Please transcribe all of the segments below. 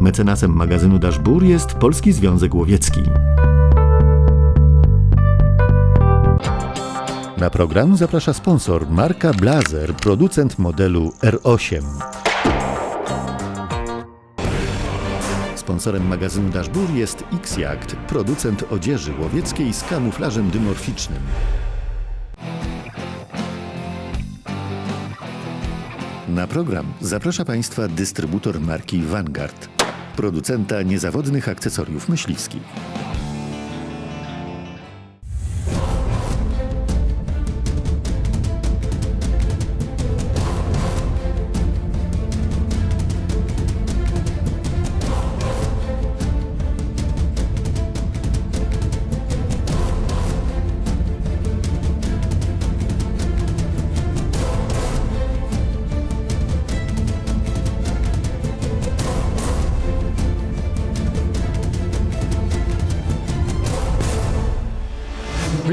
Mecenasem magazynu Daszbur jest Polski Związek Łowiecki. Na program zaprasza sponsor marka Blazer, producent modelu R8. Sponsorem magazynu Daszbur jest X-Yacht, producent odzieży łowieckiej z kamuflażem dymorficznym. Na program zaprasza Państwa dystrybutor marki Vanguard, producenta niezawodnych akcesoriów myśliwskich.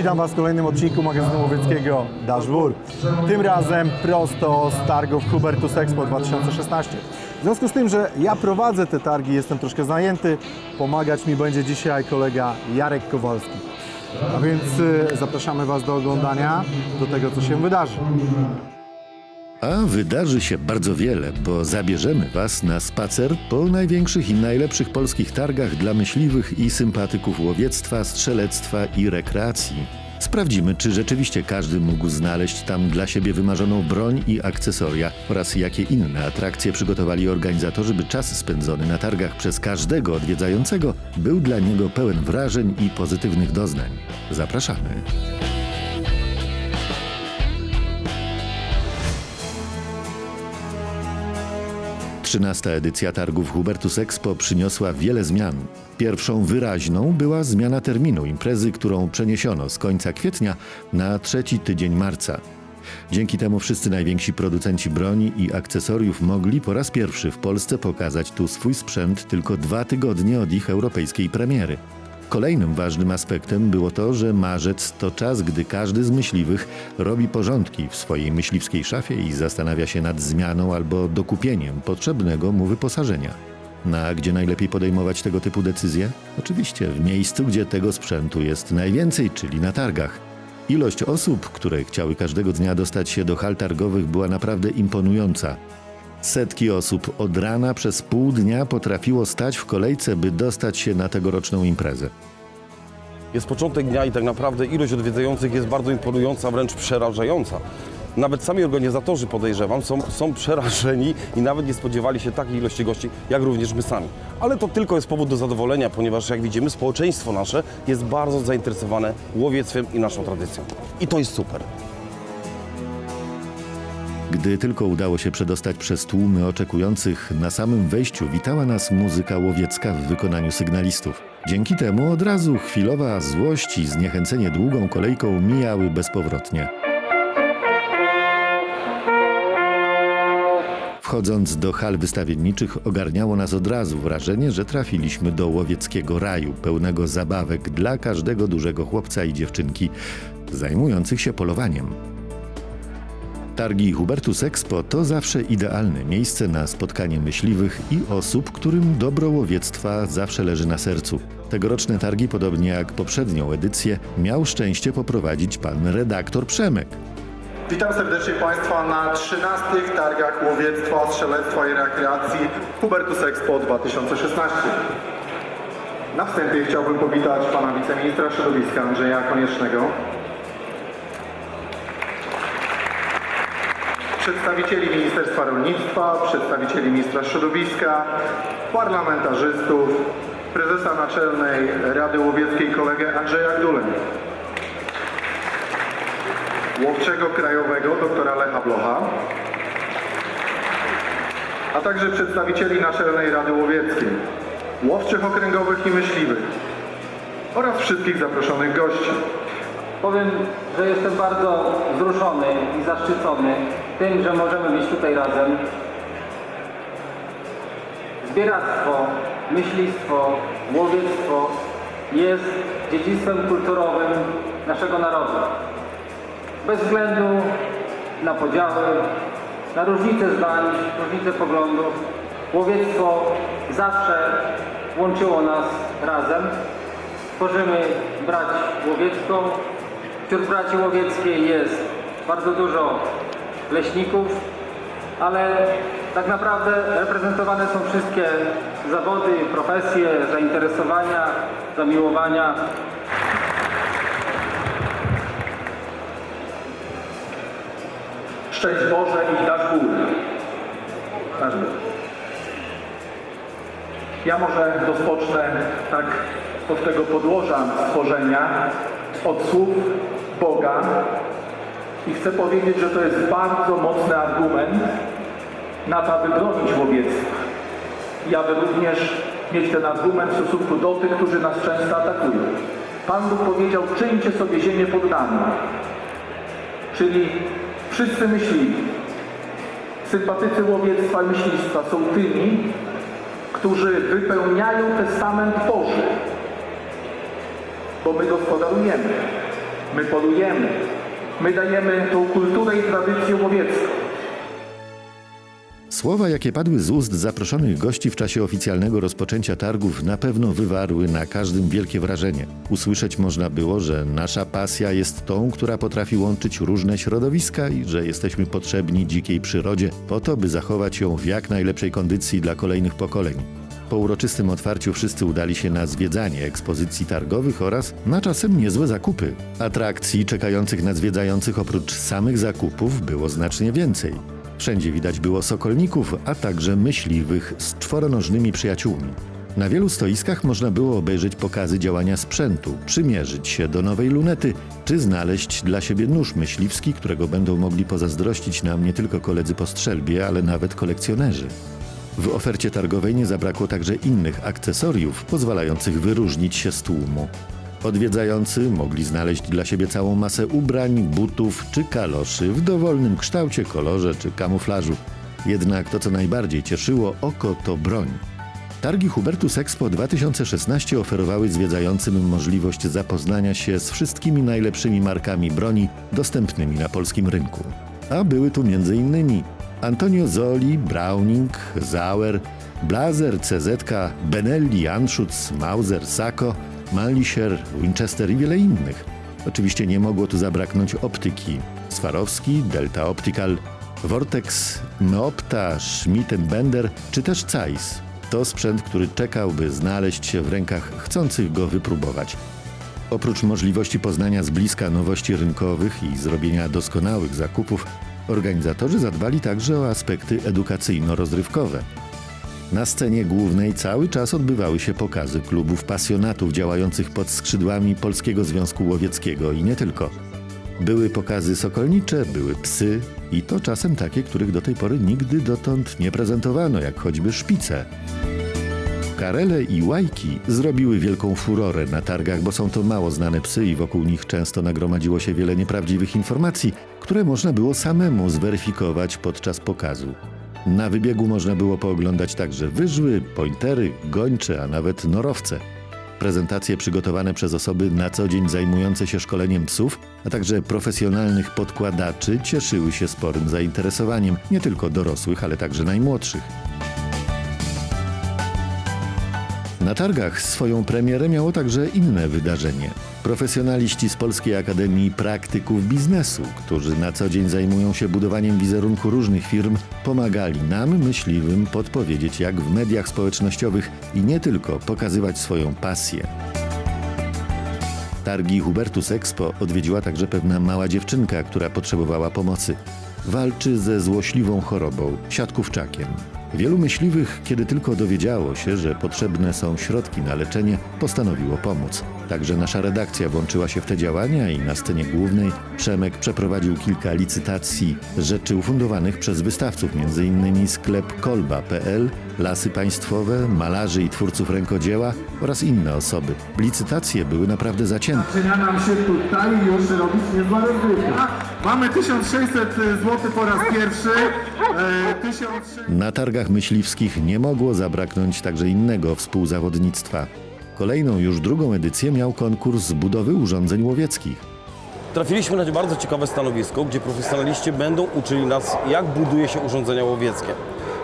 Witam Was w kolejnym odcinku magazynu łowieckiego Dashwood. Tym razem prosto z targów Hubertus Expo 2016. W związku z tym, że ja prowadzę te targi, jestem troszkę zajęty, pomagać mi będzie dzisiaj kolega Jarek Kowalski. A więc y, zapraszamy Was do oglądania, do tego co się wydarzy. A wydarzy się bardzo wiele, bo zabierzemy Was na spacer po największych i najlepszych polskich targach dla myśliwych i sympatyków łowiectwa, strzelectwa i rekreacji. Sprawdzimy, czy rzeczywiście każdy mógł znaleźć tam dla siebie wymarzoną broń i akcesoria oraz jakie inne atrakcje przygotowali organizatorzy, by czas spędzony na targach przez każdego odwiedzającego był dla niego pełen wrażeń i pozytywnych doznań. Zapraszamy. Trzynasta edycja targów Hubertus Expo przyniosła wiele zmian. Pierwszą wyraźną była zmiana terminu imprezy, którą przeniesiono z końca kwietnia na trzeci tydzień marca. Dzięki temu wszyscy najwięksi producenci broni i akcesoriów mogli po raz pierwszy w Polsce pokazać tu swój sprzęt tylko dwa tygodnie od ich europejskiej premiery. Kolejnym ważnym aspektem było to, że marzec to czas, gdy każdy z myśliwych robi porządki w swojej myśliwskiej szafie i zastanawia się nad zmianą albo dokupieniem potrzebnego mu wyposażenia. No a gdzie najlepiej podejmować tego typu decyzje? Oczywiście w miejscu, gdzie tego sprzętu jest najwięcej, czyli na targach. Ilość osób, które chciały każdego dnia dostać się do hal targowych była naprawdę imponująca. Setki osób od rana przez pół dnia potrafiło stać w kolejce, by dostać się na tegoroczną imprezę. Jest początek dnia i tak naprawdę ilość odwiedzających jest bardzo imponująca, wręcz przerażająca. Nawet sami organizatorzy, podejrzewam, są, są przerażeni i nawet nie spodziewali się takiej ilości gości, jak również my sami. Ale to tylko jest powód do zadowolenia, ponieważ jak widzimy, społeczeństwo nasze jest bardzo zainteresowane łowiectwem i naszą tradycją. I to jest super. Gdy tylko udało się przedostać przez tłumy oczekujących, na samym wejściu witała nas muzyka łowiecka w wykonaniu sygnalistów. Dzięki temu od razu chwilowa złość i zniechęcenie długą kolejką mijały bezpowrotnie. Wchodząc do hal wystawienniczych, ogarniało nas od razu wrażenie, że trafiliśmy do łowieckiego raju, pełnego zabawek dla każdego dużego chłopca i dziewczynki zajmujących się polowaniem. Targi Hubertus Expo to zawsze idealne miejsce na spotkanie myśliwych i osób, którym dobro łowiectwa zawsze leży na sercu. Tegoroczne targi, podobnie jak poprzednią edycję, miał szczęście poprowadzić pan redaktor Przemek. Witam serdecznie Państwa na 13 targach łowiectwa, strzelectwa i rekreacji Hubertus Expo 2016. Na wstępie chciałbym powitać pana wiceministra środowiska Andrzeja Koniecznego, przedstawicieli Ministerstwa Rolnictwa, przedstawicieli Ministra Środowiska, parlamentarzystów, prezesa Naczelnej Rady Łowieckiej kolegę Andrzeja Gdulę, łowczego krajowego doktora Lecha Blocha, a także przedstawicieli Naczelnej Rady Łowieckiej, łowczych okręgowych i myśliwych oraz wszystkich zaproszonych gości. Powiem, że jestem bardzo wzruszony i zaszczycony tym, że możemy być tutaj razem. Zbieractwo, myślistwo, łowiectwo jest dziedzictwem kulturowym naszego narodu. Bez względu na podziały, na różnice zdań, różnice poglądów, łowiectwo zawsze łączyło nas razem. Tworzymy brać łowiecką. Wśród braci łowieckiej jest bardzo dużo leśników, ale tak naprawdę reprezentowane są wszystkie zawody, profesje, zainteresowania, zamiłowania. Szczęść Boże i dasz. Każdy. Ja może rozpocznę tak od tego podłoża stworzenia, od słów Boga i chcę powiedzieć, że to jest bardzo mocny argument na to, aby bronić łowiectwa. I aby również mieć ten argument w stosunku do tych, którzy nas często atakują. Pan Bóg powiedział, czyńcie sobie ziemię poddaną. Czyli wszyscy myśliwi, sympatycy łowiectwa i myślistwa są tymi, którzy wypełniają testament Boży. Bo my gospodarujemy, my polujemy, my dajemy tą kulturę i tradycję łowiecką. Słowa, jakie padły z ust zaproszonych gości w czasie oficjalnego rozpoczęcia targów, na pewno wywarły na każdym wielkie wrażenie. Usłyszeć można było, że nasza pasja jest tą, która potrafi łączyć różne środowiska i że jesteśmy potrzebni dzikiej przyrodzie po to, by zachować ją w jak najlepszej kondycji dla kolejnych pokoleń. Po uroczystym otwarciu wszyscy udali się na zwiedzanie ekspozycji targowych oraz na czasem niezłe zakupy. Atrakcji czekających na zwiedzających oprócz samych zakupów było znacznie więcej. Wszędzie widać było sokolników, a także myśliwych z czworonożnymi przyjaciółmi. Na wielu stoiskach można było obejrzeć pokazy działania sprzętu, przymierzyć się do nowej lunety, czy znaleźć dla siebie nóż myśliwski, którego będą mogli pozazdrościć nam nie tylko koledzy po strzelbie, ale nawet kolekcjonerzy. W ofercie targowej nie zabrakło także innych akcesoriów pozwalających wyróżnić się z tłumu. Odwiedzający mogli znaleźć dla siebie całą masę ubrań, butów czy kaloszy w dowolnym kształcie, kolorze czy kamuflażu. Jednak to, co najbardziej cieszyło oko, to broń. Targi Hubertus Expo 2016 oferowały zwiedzającym możliwość zapoznania się z wszystkimi najlepszymi markami broni dostępnymi na polskim rynku. A były tu m.in. Antonio Zoli, Browning, Zauer, Blazer, CZK, Benelli, Anschutz, Mauser, Sako, Malischer, Winchester i wiele innych. Oczywiście nie mogło tu zabraknąć optyki. Swarowski, Delta Optical, Vortex, Meopta, Schmidt Bender czy też Zeiss. To sprzęt, który czekał, by znaleźć się w rękach chcących go wypróbować. Oprócz możliwości poznania z bliska nowości rynkowych i zrobienia doskonałych zakupów, organizatorzy zadbali także o aspekty edukacyjno-rozrywkowe. Na scenie głównej cały czas odbywały się pokazy klubów pasjonatów działających pod skrzydłami Polskiego Związku Łowieckiego i nie tylko. Były pokazy sokolnicze, były psy i to czasem takie, których do tej pory nigdy dotąd nie prezentowano, jak choćby szpice. Karele i łajki zrobiły wielką furorę na targach, bo są to mało znane psy i wokół nich często nagromadziło się wiele nieprawdziwych informacji, które można było samemu zweryfikować podczas pokazu. Na wybiegu można było pooglądać także wyżły, pointery, gończe, a nawet norowce. Prezentacje przygotowane przez osoby na co dzień zajmujące się szkoleniem psów, a także profesjonalnych podkładaczy cieszyły się sporym zainteresowaniem nie tylko dorosłych, ale także najmłodszych. Na targach swoją premierę miało także inne wydarzenie. Profesjonaliści z Polskiej Akademii Praktyków Biznesu, którzy na co dzień zajmują się budowaniem wizerunku różnych firm, pomagali nam, myśliwym, podpowiedzieć, jak w mediach społecznościowych i nie tylko pokazywać swoją pasję. Targi Hubertus Expo odwiedziła także pewna mała dziewczynka, która potrzebowała pomocy. Walczy ze złośliwą chorobą, siatkówczakiem. Wielu myśliwych, kiedy tylko dowiedziało się, że potrzebne są środki na leczenie, postanowiło pomóc. Także nasza redakcja włączyła się w te działania i na scenie głównej Przemek przeprowadził kilka licytacji rzeczy ufundowanych przez wystawców, m.in. sklep kolba.pl, lasy państwowe, malarzy i twórców rękodzieła oraz inne osoby. Licytacje były naprawdę zacięte. Zaczyna nam się tutaj już robić niezła rozgrywka. Mamy 1600 zł po raz pierwszy. E, 1600... Na targach myśliwskich nie mogło zabraknąć także innego współzawodnictwa. Kolejną już drugą edycję miał konkurs budowy urządzeń łowieckich. Trafiliśmy na bardzo ciekawe stanowisko, gdzie profesjonaliści będą uczyli nas, jak buduje się urządzenia łowieckie.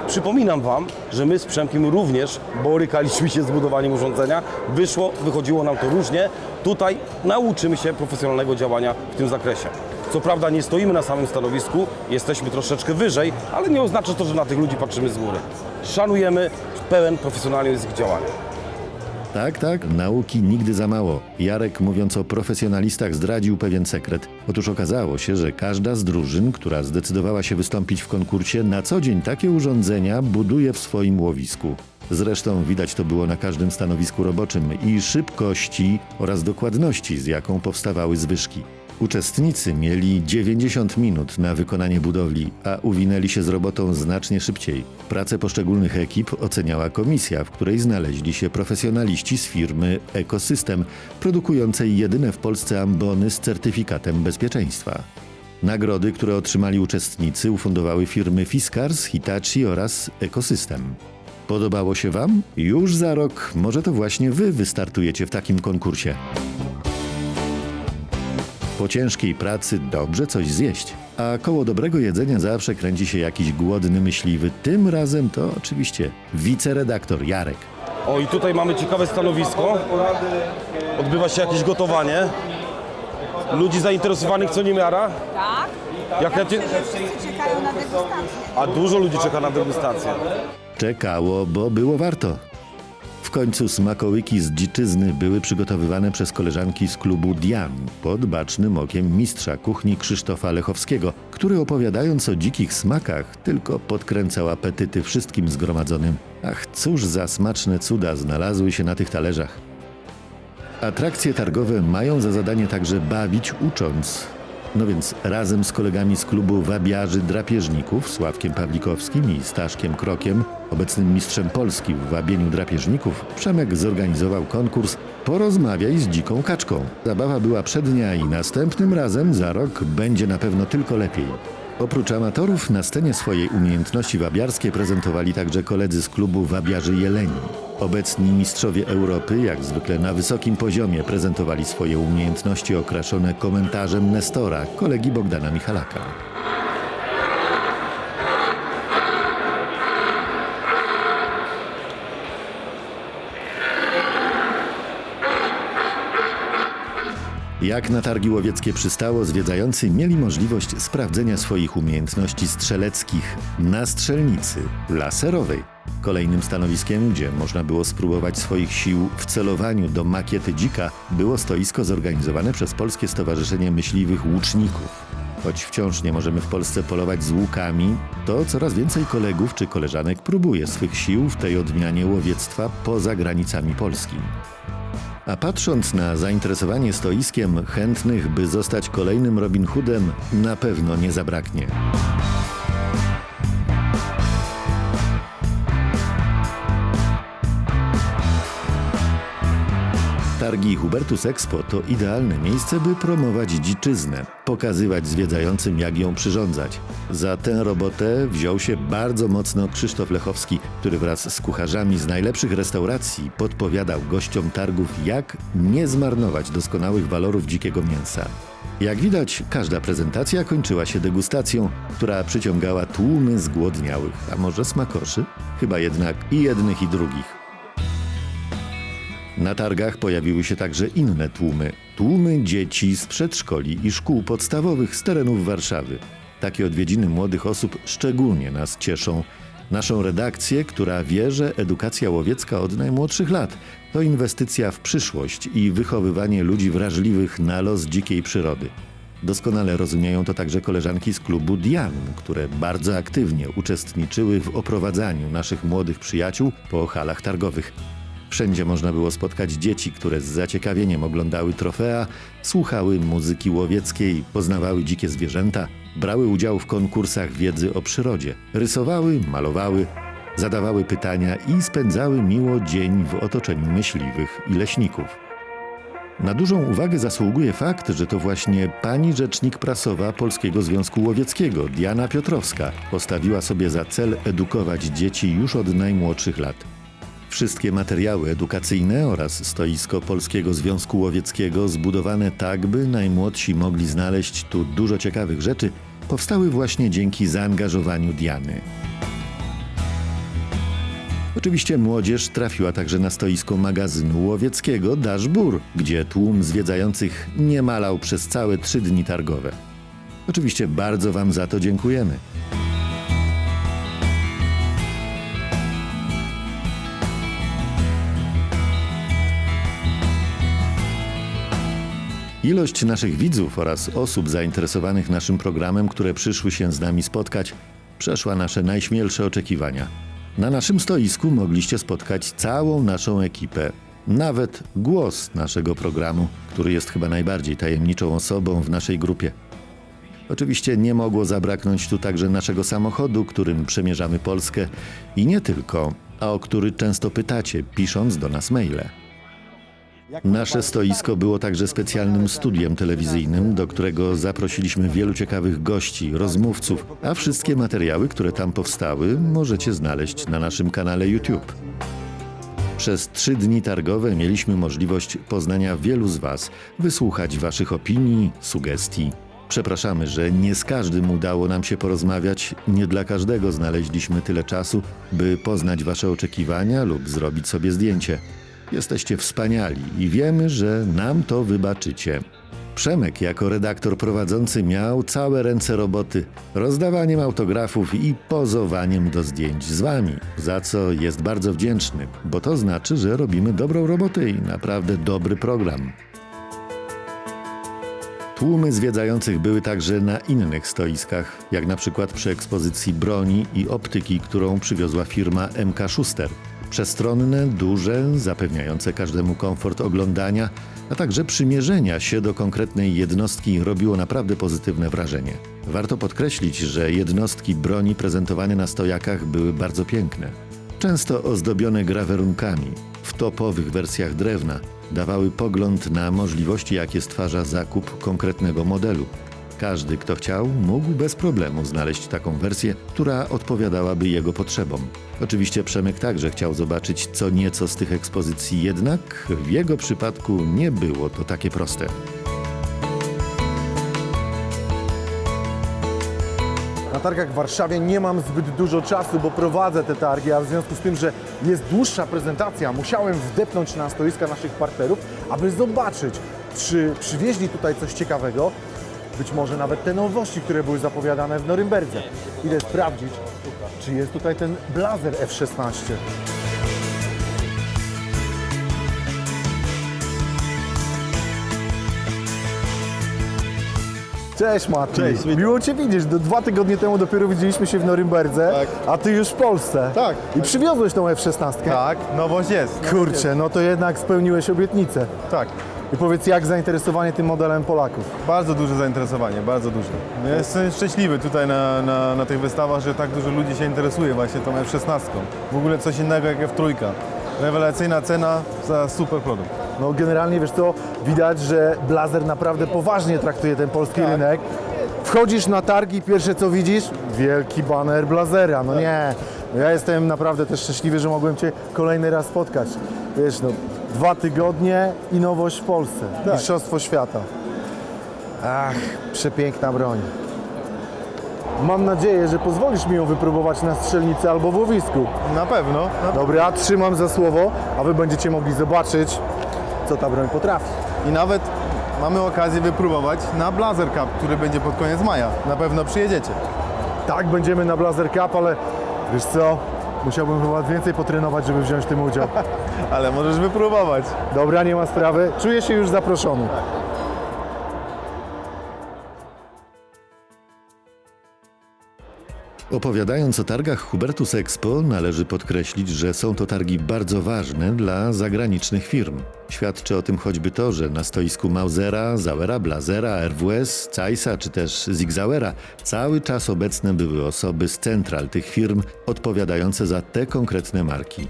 Przypominam Wam, że my z Przemkiem również borykaliśmy się z budowaniem urządzenia. Wyszło, wychodziło nam to różnie. Tutaj nauczymy się profesjonalnego działania w tym zakresie. Co prawda nie stoimy na samym stanowisku, jesteśmy troszeczkę wyżej, ale nie oznacza to, że na tych ludzi patrzymy z góry. Szanujemy pełen profesjonalizm ich działania. Tak, tak, nauki nigdy za mało. Jarek, mówiąc o profesjonalistach, zdradził pewien sekret. Otóż okazało się, że każda z drużyn, która zdecydowała się wystąpić w konkursie, na co dzień takie urządzenia buduje w swoim łowisku. Zresztą widać to było na każdym stanowisku roboczym i szybkości oraz dokładności, z jaką powstawały zwyżki. Uczestnicy mieli 90 minut na wykonanie budowli, a uwinęli się z robotą znacznie szybciej. Pracę poszczególnych ekip oceniała komisja, w której znaleźli się profesjonaliści z firmy Ekosystem, produkującej jedyne w Polsce ambony z certyfikatem bezpieczeństwa. Nagrody, które otrzymali uczestnicy, ufundowały firmy Fiskars, Hitachi oraz Ekosystem. Podobało się Wam? Już za rok może to właśnie Wy wystartujecie w takim konkursie. Po ciężkiej pracy dobrze coś zjeść. A koło dobrego jedzenia zawsze kręci się jakiś głodny myśliwy. Tym razem to oczywiście wiceredaktor Jarek. O i tutaj mamy ciekawe stanowisko. Odbywa się jakieś gotowanie. Ludzi zainteresowanych co niemiara. Tak? Jak Ja na cie... myślę, że wszyscy czekają na degustację. A dużo ludzi czeka na degustację. Czekało, bo było warto. W końcu smakołyki z dziczyzny były przygotowywane przez koleżanki z klubu Dian pod bacznym okiem mistrza kuchni Krzysztofa Lechowskiego, który opowiadając o dzikich smakach tylko podkręcał apetyty wszystkim zgromadzonym. Ach, cóż za smaczne cuda znalazły się na tych talerzach. Atrakcje targowe mają za zadanie także bawić ucząc. No więc razem z kolegami z klubu wabiarzy drapieżników, Sławkiem Pawlikowskim i Staszkiem Krokiem, obecnym mistrzem Polski w wabieniu drapieżników, Przemek zorganizował konkurs Porozmawiaj z dziką kaczką. Zabawa była przednia i następnym razem za rok będzie na pewno tylko lepiej. Oprócz amatorów na scenie swojej umiejętności wabiarskie prezentowali także koledzy z klubu Wabiarzy Jeleni. Obecni mistrzowie Europy, jak zwykle na wysokim poziomie, prezentowali swoje umiejętności okraszone komentarzem Nestora, kolegi Bogdana Michalaka. Jak na targi łowieckie przystało, zwiedzający mieli możliwość sprawdzenia swoich umiejętności strzeleckich na strzelnicy laserowej. Kolejnym stanowiskiem, gdzie można było spróbować swoich sił w celowaniu do makiety dzika, było stoisko zorganizowane przez Polskie Stowarzyszenie Myśliwych Łuczników. Choć wciąż nie możemy w Polsce polować z łukami, to coraz więcej kolegów czy koleżanek próbuje swych sił w tej odmianie łowiectwa poza granicami Polski. A patrząc na zainteresowanie stoiskiem, chętnych, by zostać kolejnym Robin Hoodem, na pewno nie zabraknie. Targi Hubertus Expo to idealne miejsce, by promować dziczyznę, pokazywać zwiedzającym, jak ją przyrządzać. Za tę robotę wziął się bardzo mocno Krzysztof Lechowski, który wraz z kucharzami z najlepszych restauracji podpowiadał gościom targów, jak nie zmarnować doskonałych walorów dzikiego mięsa. Jak widać, każda prezentacja kończyła się degustacją, która przyciągała tłumy zgłodniałych, a może smakoszy? Chyba jednak i jednych, i drugich. Na targach pojawiły się także inne tłumy. Tłumy dzieci z przedszkoli i szkół podstawowych z terenów Warszawy. Takie odwiedziny młodych osób szczególnie nas cieszą. Naszą redakcję, która wie, że edukacja łowiecka od najmłodszych lat to inwestycja w przyszłość i wychowywanie ludzi wrażliwych na los dzikiej przyrody. Doskonale rozumieją to także koleżanki z klubu Dian, które bardzo aktywnie uczestniczyły w oprowadzaniu naszych młodych przyjaciół po halach targowych. Wszędzie można było spotkać dzieci, które z zaciekawieniem oglądały trofea, słuchały muzyki łowieckiej, poznawały dzikie zwierzęta, brały udział w konkursach wiedzy o przyrodzie, rysowały, malowały, zadawały pytania i spędzały miło dzień w otoczeniu myśliwych i leśników. Na dużą uwagę zasługuje fakt, że to właśnie pani rzecznik prasowa Polskiego Związku Łowieckiego, Diana Piotrowska, postawiła sobie za cel edukować dzieci już od najmłodszych lat. Wszystkie materiały edukacyjne oraz stoisko Polskiego Związku Łowieckiego, zbudowane tak, by najmłodsi mogli znaleźć tu dużo ciekawych rzeczy, powstały właśnie dzięki zaangażowaniu Diany. Oczywiście młodzież trafiła także na stoisko magazynu łowieckiego Dashbur, gdzie tłum zwiedzających nie malał przez całe trzy dni targowe. Oczywiście bardzo Wam za to dziękujemy. Ilość naszych widzów oraz osób zainteresowanych naszym programem, które przyszły się z nami spotkać, przeszła nasze najśmielsze oczekiwania. Na naszym stoisku mogliście spotkać całą naszą ekipę, nawet głos naszego programu, który jest chyba najbardziej tajemniczą osobą w naszej grupie. Oczywiście nie mogło zabraknąć tu także naszego samochodu, którym przemierzamy Polskę i nie tylko, a o który często pytacie, pisząc do nas maile. Nasze stoisko było także specjalnym studiem telewizyjnym, do którego zaprosiliśmy wielu ciekawych gości, rozmówców, a wszystkie materiały, które tam powstały, możecie znaleźć na naszym kanale YouTube. Przez trzy dni targowe mieliśmy możliwość poznania wielu z Was, wysłuchać Waszych opinii, sugestii. Przepraszamy, że nie z każdym udało nam się porozmawiać, nie dla każdego znaleźliśmy tyle czasu, by poznać Wasze oczekiwania lub zrobić sobie zdjęcie. Jesteście wspaniali i wiemy, że nam to wybaczycie. Przemek jako redaktor prowadzący miał całe ręce roboty, rozdawaniem autografów i pozowaniem do zdjęć z wami, za co jest bardzo wdzięczny, bo to znaczy, że robimy dobrą robotę i naprawdę dobry program. Tłumy zwiedzających były także na innych stoiskach, jak na przykład przy ekspozycji broni i optyki, którą przywiozła firma MK Schuster. Przestronne, duże, zapewniające każdemu komfort oglądania, a także przymierzenia się do konkretnej jednostki robiło naprawdę pozytywne wrażenie. Warto podkreślić, że jednostki broni prezentowane na stojakach były bardzo piękne. Często ozdobione grawerunkami, w topowych wersjach drewna, dawały pogląd na możliwości, jakie stwarza zakup konkretnego modelu. Każdy, kto chciał, mógł bez problemu znaleźć taką wersję, która odpowiadałaby jego potrzebom. Oczywiście Przemek także chciał zobaczyć co nieco z tych ekspozycji, jednak w jego przypadku nie było to takie proste. Na targach w Warszawie nie mam zbyt dużo czasu, bo prowadzę te targi, a w związku z tym, że jest dłuższa prezentacja, musiałem wdepnąć na stoiska naszych partnerów, aby zobaczyć, czy przywieźli tutaj coś ciekawego, być może nawet te nowości, które były zapowiadane w Norymberdze. Idę sprawdzić, czy jest tutaj ten blazer F-16. Cześć Mati. Cześć, witam. Miło Cię widzieć. Do, dwa tygodnie temu dopiero widzieliśmy się w Norymberdze, Tak. a Ty już w Polsce. Tak. I przywiozłeś tą F-16. Tak, nowość jest. Kurczę, no to jednak spełniłeś obietnicę. Tak, I powiedz, jak zainteresowanie tym modelem Polaków? bardzo duże zainteresowanie, bardzo duże. Ja Jestem szczęśliwy tutaj na, na, na tych wystawach, że tak dużo ludzi się interesuje właśnie tą F-16. W ogóle coś innego jak F-3. Rewelacyjna cena za super produkt. No generalnie, wiesz co, widać, że Blazer naprawdę poważnie traktuje ten polski Tak. rynek. Wchodzisz na targi, pierwsze co widzisz? Wielki baner Blazera. No nie, no ja jestem naprawdę też szczęśliwy, że mogłem Cię kolejny raz spotkać. Wiesz, no, dwa tygodnie i nowość w Polsce. Tak. Mistrzostwo świata. Ach, przepiękna broń. Mam nadzieję, że pozwolisz mi ją wypróbować na strzelnicy albo w łowisku. Na pewno. Na... Dobra, trzymam za słowo, a Wy będziecie mogli zobaczyć, co ta broń potrafi. I nawet mamy okazję wypróbować na Blazer Cup, który będzie pod koniec maja. Na pewno przyjedziecie. Tak, będziemy na Blazer Cup, ale wiesz co, musiałbym chyba więcej potrenować, żeby wziąć w tym udział. Ale możesz wypróbować. Dobra, nie ma sprawy. Czuję się już zaproszony. Opowiadając o targach Hubertus Expo, należy podkreślić, że są to targi bardzo ważne dla zagranicznych firm. Świadczy o tym choćby to, że na stoisku Mausera, Zauera, Blazera, RWS, Zeissa czy też Zigzauera cały czas obecne były osoby z central tych firm odpowiadające za te konkretne marki.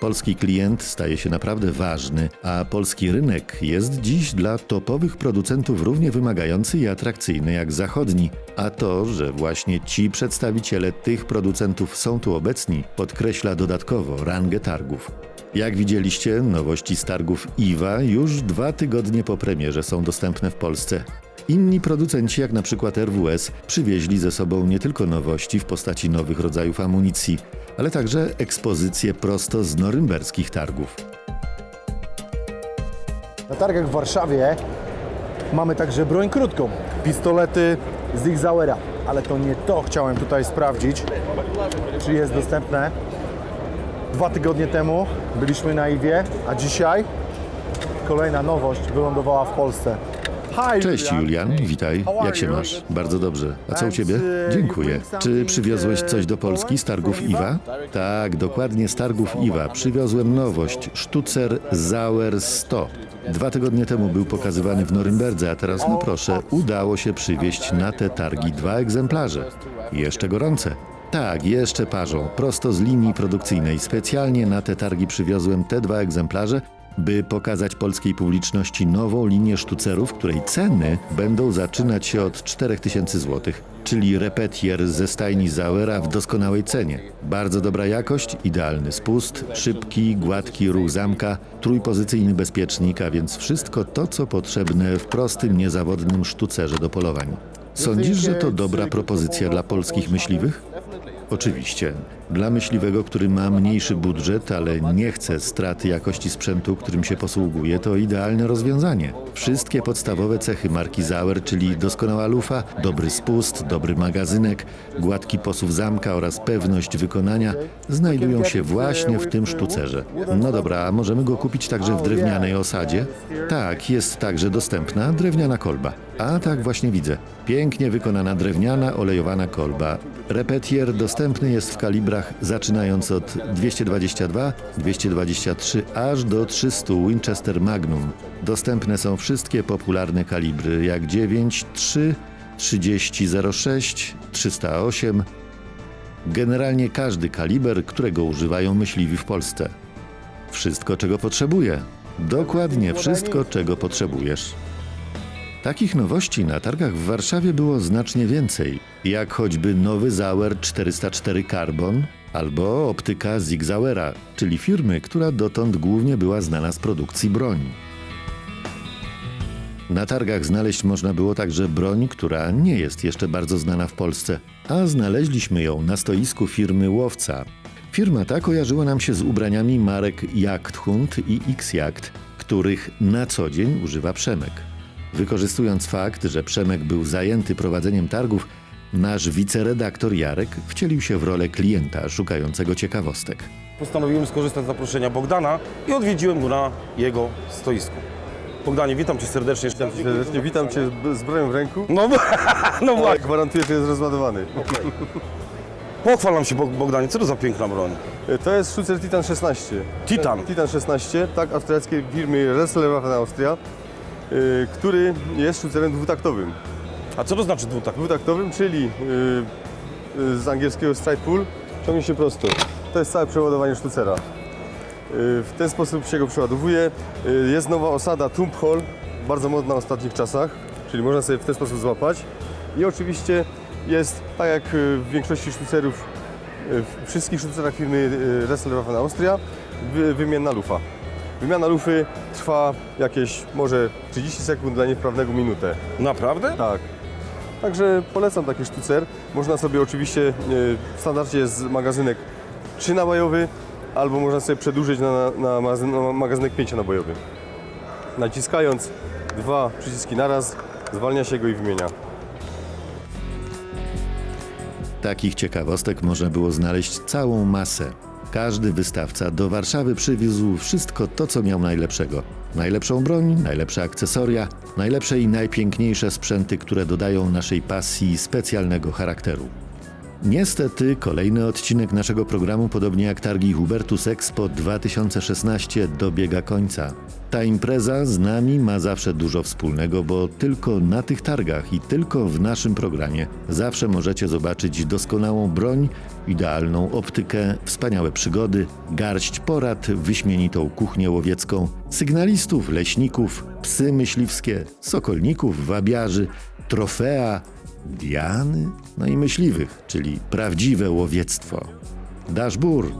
Polski klient staje się naprawdę ważny, a polski rynek jest dziś dla topowych producentów równie wymagający i atrakcyjny jak zachodni. A to, że właśnie ci przedstawiciele tych producentów są tu obecni, podkreśla dodatkowo rangę targów. Jak widzieliście, nowości z targów IWA już dwa tygodnie po premierze są dostępne w Polsce. Inni producenci, jak na przykład RWS, przywieźli ze sobą nie tylko nowości w postaci nowych rodzajów amunicji, ale także ekspozycje prosto z norymberskich targów. Na targach w Warszawie mamy także broń krótką. Pistolety z Zauera. Ale to nie to chciałem tutaj sprawdzić, czy jest dostępne. Dwa tygodnie temu byliśmy na Iwie, a dzisiaj kolejna nowość wylądowała w Polsce. Hi, Cześć Julian, witaj. Jak się masz? Bardzo dobrze. A co u ciebie? Dziękuję. Czy przywiozłeś coś do Polski z targów IWA? Tak, dokładnie z targów IWA. Przywiozłem nowość. Sztucer Zauer 100. Dwa tygodnie temu był pokazywany w Norymberdze, a teraz, no proszę, udało się przywieźć na te targi dwa egzemplarze. Jeszcze gorące. Tak, jeszcze parzą. Prosto z linii produkcyjnej. Specjalnie na te targi przywiozłem te dwa egzemplarze, by pokazać polskiej publiczności nową linię sztucerów, której ceny będą zaczynać się od 4000 zł, czyli repetier ze stajni Zauera w doskonałej cenie. Bardzo dobra jakość, idealny spust, szybki, gładki ruch zamka, trójpozycyjny bezpiecznik, a więc wszystko to, co potrzebne w prostym, niezawodnym sztucerze do polowań. Sądzisz, że to dobra propozycja dla polskich myśliwych? Oczywiście. Dla myśliwego, który ma mniejszy budżet, ale nie chce straty jakości sprzętu, którym się posługuje, to idealne rozwiązanie. Wszystkie podstawowe cechy marki Zauer, czyli doskonała lufa, dobry spust, dobry magazynek, gładki posuw zamka oraz pewność wykonania, znajdują się właśnie w tym sztucerze. No dobra, a możemy go kupić także w drewnianej osadzie? Tak, jest także dostępna drewniana kolba. A tak właśnie widzę. Pięknie wykonana drewniana, olejowana kolba. Repetier dostępny jest w kalibrach zaczynając od 222, 223 aż do 300 Winchester Magnum. Dostępne są wszystkie popularne kalibry jak 9, 3, 3006, 308. Generalnie każdy kaliber, którego używają myśliwi w Polsce. Wszystko, czego potrzebuję. Dokładnie wszystko, czego potrzebujesz. Takich nowości na targach w Warszawie było znacznie więcej, jak choćby nowy Zauer 404 Carbon albo optyka Zig Zauera, czyli firmy, która dotąd głównie była znana z produkcji broni. Na targach znaleźć można było także broń, która nie jest jeszcze bardzo znana w Polsce, a znaleźliśmy ją na stoisku firmy Łowca. Firma ta kojarzyła nam się z ubraniami marek Jagdhund i X-Jagd, których na co dzień używa Przemek. Wykorzystując fakt, że Przemek był zajęty prowadzeniem targów, nasz wiceredaktor Jarek wcielił się w rolę klienta szukającego ciekawostek. Postanowiłem skorzystać z zaproszenia Bogdana i odwiedziłem go na jego stoisku. Bogdanie, witam cię serdecznie. Witam cię serdecznie, witam cię z- bronią w ręku. No, no Tak, właśnie. gwarantuję, że jest rozładowany. Pochwal nam się Bog- Bogdanie, co to za piękna broń? To jest Schuster Titan 16. Titan. Titan 16, tak, austriackiej firmy Resselwaffen Austria, który jest sztucerem dwutaktowym. A co to znaczy dwutak? Dwutaktowym, czyli y, y, z angielskiego strike pull, ciągnie się prosto. To jest całe przeładowanie sztucera. Y, W ten sposób się go przeładowuje. Y, Jest nowa osada Tump Hole, bardzo modna w ostatnich czasach, czyli można sobie w ten sposób złapać. I oczywiście jest, tak jak y, w większości sztucerów, y, w wszystkich sztucerach firmy y, Resselwaffen Austria, wy- wymienna lufa. Wymiana lufy trwa jakieś może 30 sekund, dla niewprawnego minutę. Naprawdę? Tak. Także polecam taki sztucer. Można sobie oczywiście, e, w standardzie jest magazynek 3-nabojowy, albo można sobie przedłużyć na, na, na magazynek 5-nabojowy. Naciskając dwa przyciski naraz, zwalnia się go i wymienia. Takich ciekawostek można było znaleźć całą masę. Każdy wystawca do Warszawy przywiózł wszystko to, co miał najlepszego. Najlepszą broń, najlepsze akcesoria, najlepsze i najpiękniejsze sprzęty, które dodają naszej pasji specjalnego charakteru. Niestety kolejny odcinek naszego programu, podobnie jak targi Hubertus Expo 2016, dobiega końca. Ta impreza z nami ma zawsze dużo wspólnego, bo tylko na tych targach i tylko w naszym programie zawsze możecie zobaczyć doskonałą broń, idealną optykę, wspaniałe przygody, garść porad, wyśmienitą kuchnię łowiecką, sygnalistów, leśników, psy myśliwskie, sokolników, wabiarzy, trofea, Diany, no i myśliwych, czyli prawdziwe łowiectwo. Dashbur.